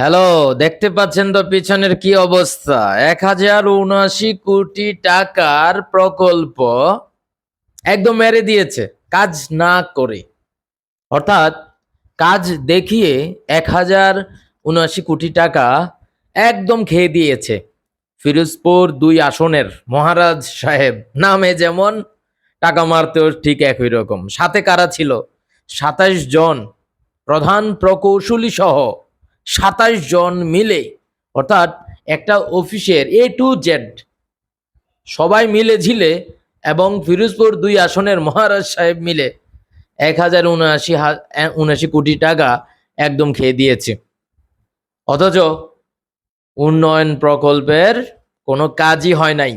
Hello, দেখতে পাচ্ছেন তো পিছনের কি অবস্থা? এক হাজার উনআশি কোটি টাকার প্রকল্প একদম মেরে দিয়েছে, কাজ না করে। অর্থাৎ কাজ দেখিয়ে এক হাজার উনআশি কোটি টাকা একদম খেয়ে দিয়েছে। ফিরোজপুর দুই আসনের মহারাজ সাহেব, নামে যেমন টাকা মারতেও ঠিক একই রকম। সাথে কারা ছিল? সাতাইশ জন প্রধান প্রকৌশলী সহ সাতাইশ জন মিলে, অর্থাৎ একটা অফিসের এ টু জেড সবাই মিলে ঝিলে এবং ফিরোজপুর দুই আসনের মহারাজ সাহেব মিলে এক হাজার উনআশি উনআশি কোটি টাকা একদম খেয়ে দিয়েছে। অথচ উন্নয়ন প্রকল্পের কোনো কাজই হয় নাই।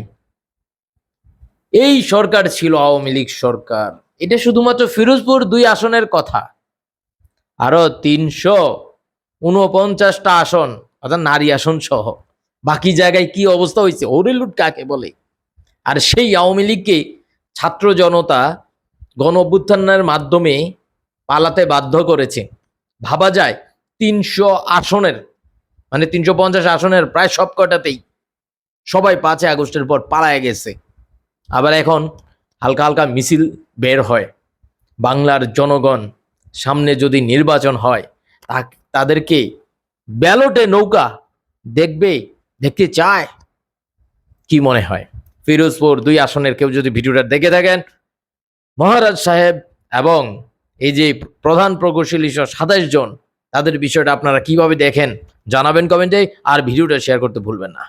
এই সরকার ছিল আওয়ামী লীগ সরকার। এটা শুধুমাত্র ফিরোজপুর দুই আসনের কথা। আরও তিনশো উনপঞ্চাশটা আসন, অর্থাৎ নারী আসন সহ। বাকি জায়গায় কি অবস্থা হয়েছে? ওরেলুট কাকে বলে? আর সেই আওয়ামী লীগকে ছাত্র জনতা গণ অভ্যুত্থানের মাধ্যমে পালাতে বাধ্য করেছে। ভাবা যায় তিনশো আসনের মানে তিনশো পঞ্চাশ আসনের প্রায় সব কটাতেই সবাই পাঁচই আগস্টের পর পালায় গেছে। আবার এখন হালকা হালকা মিছিল বের হয়। বাংলার জনগণ সামনে যদি নির্বাচন হয় তা- তাদেরকে ব্যালটে নৌকা দেখবে, দেখতে চায়। কি মনে হয়? ফিরোজপুর দুই আসনের কেউ যদি ভিডিওটা দেখে থাকেন, মহারাজ সাহেব এবং এই যে প্রধান প্রকৌশলী সহ সাতাইশ জন, তাদের বিষয়টা আপনারা কীভাবে দেখেন জানাবেন কমেন্টে, আর ভিডিওটা শেয়ার করতে ভুলবেন না।